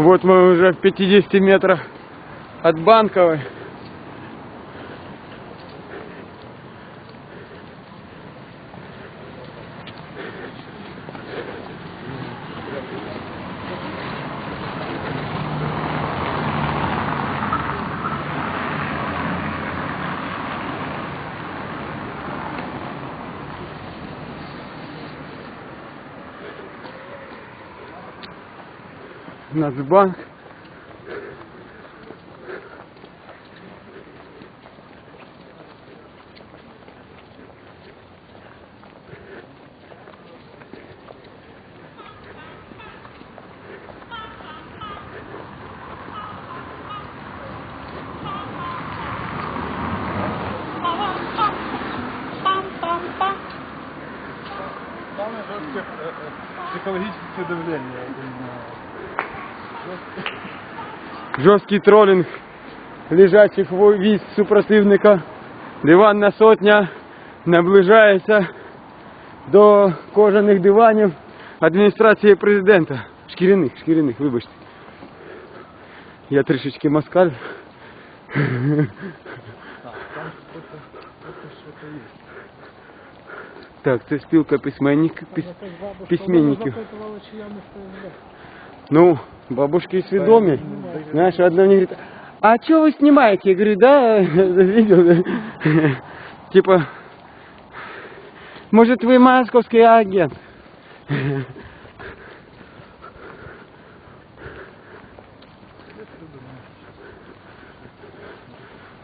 Вот мы уже в 50 метрах от Банковой. Нацбанк. Самое жесткое э, э, психологическое давление. Жорсткий тролінг лежачих військ супротивника. Диванна сотня наближається до кожаних диванів адміністрації президента. Шкіряних, шкіряних, вибачте. Я трішечки москаль. Так, це спілка письменник, письменників. Ну, бабушки сведомі. Знаешь, одна мне говорит, а что вы снимаете? Я говорю, да, видел. Типа, может вы московский агент?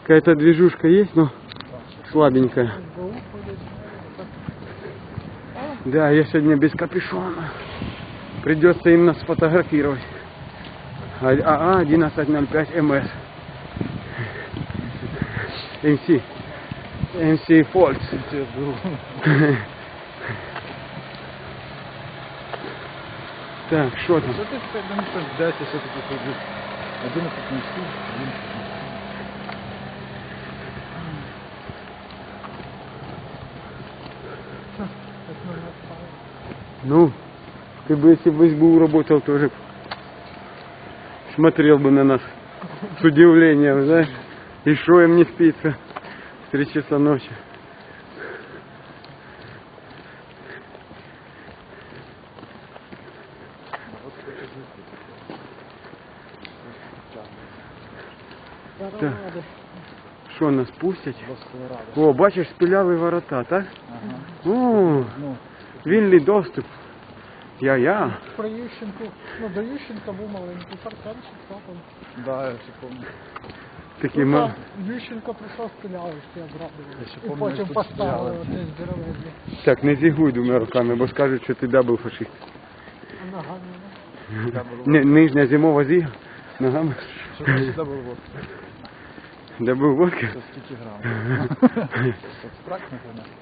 Какая-то движушка есть, но слабенькая. Да, я сегодня без капюшона. Придется им нас сфотографировать. А, а, 1105 МС. МС. МС Фолькс. Так, що там? Що ти тепер мені щось вдасться, що ти тут робиш? 11 на 7, 11 на 7. Ну, ты бы, если бы СБУ работал, тоже смотрел бы на нас с удивлением, знаешь. И что им не спится в три часа ночи. Так. Що нас пустять? О, бачиш, спіляли ворота, так? Ага. О, Ну, вільний доступ. Я-я. Про Ющенку, ну до Ющенка був маленький парканчик, так он. да, я ще пам'ятаю. Такий Ну, ма... там Ющенко прийшов, стріляли, всі. Я ще І пам'ятаю, потім тут поставили стріляли. одне здоровезне. Так, не зігуй двома руками, бо скажуть, що ти да був фашист. А ногами, Я було. Не, нижня зимова зіга. Ногами. Що сюди було? вот? Де був водка? Це скільки грам? Абстрактно, конечно.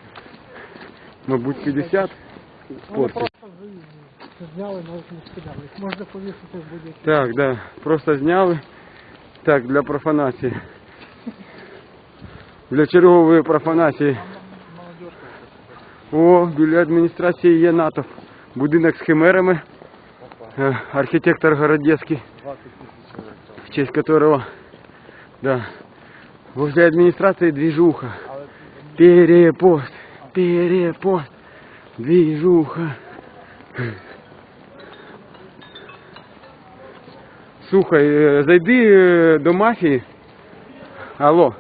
Мабуть, 50 Вони спортів. просто з- зняли, навіть не стріляли. Їх можна повісити в будь-який. Так, да. Просто зняли. Так, для профанації. Для чергової профанації. О, біля адміністрації є НАТО. Будинок з химерами. Е, Архітектор Городецький. 20 тисяч чоловік. в честь которого, да, возле администрации движуха, перепост, перепост, движуха. Слухай, е, зайди е, до мафії. Алло.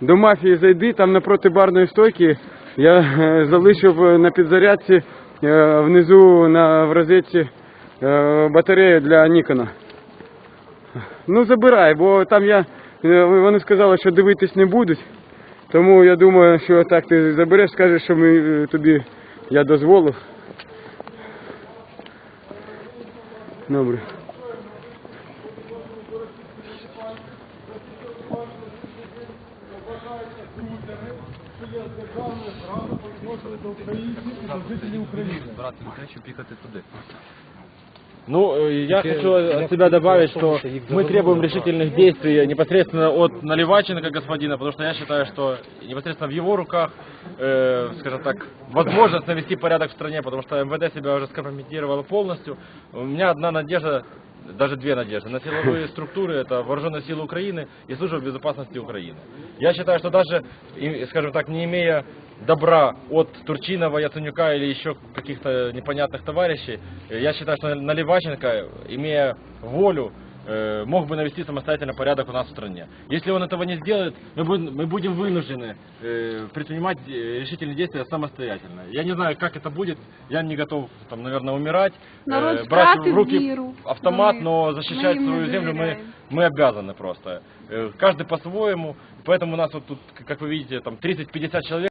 До мафії зайди, там напроти барної стойки. Я е, залишив на підзарядці внизу на в розетці батарею для Нікона. Ну забирай, бо там я. Вони сказали, що дивитись не будуть. Тому я думаю, що так ти забереш, скажеш, що ми тобі я дозволив. Добре. Ну, я хочу от себя добавить, что мы требуем решительных действий непосредственно от Наливайченко господина, потому что я считаю, что непосредственно в его руках, э, скажем так, возможность навести порядок в стране, потому что МВД себя уже скомпрометировало полностью. У меня одна надежда, даже две надежды, на силовые структуры, это Вооруженные силы Украины и Служба безопасности Украины. Я считаю, что даже, скажем так, не имея добра от Турчинова, Яценюка или еще каких-то непонятных товарищей, я считаю, что Наливаченко, имея волю, э, мог бы навести самостоятельно порядок у нас в стране. Если он этого не сделает, мы будем, мы будем вынуждены э, предпринимать э, решительные действия самостоятельно. Я не знаю, как это будет, я не готов, там, наверное, умирать, Народ э, брать втратив в руки віру. автомат, Ми- но ми защищать їм не свою землю мы, довіряємо. мы обязаны просто. Э, Каждый по-своему, поэтому у нас вот тут, как вы видите, там 30-50 человек.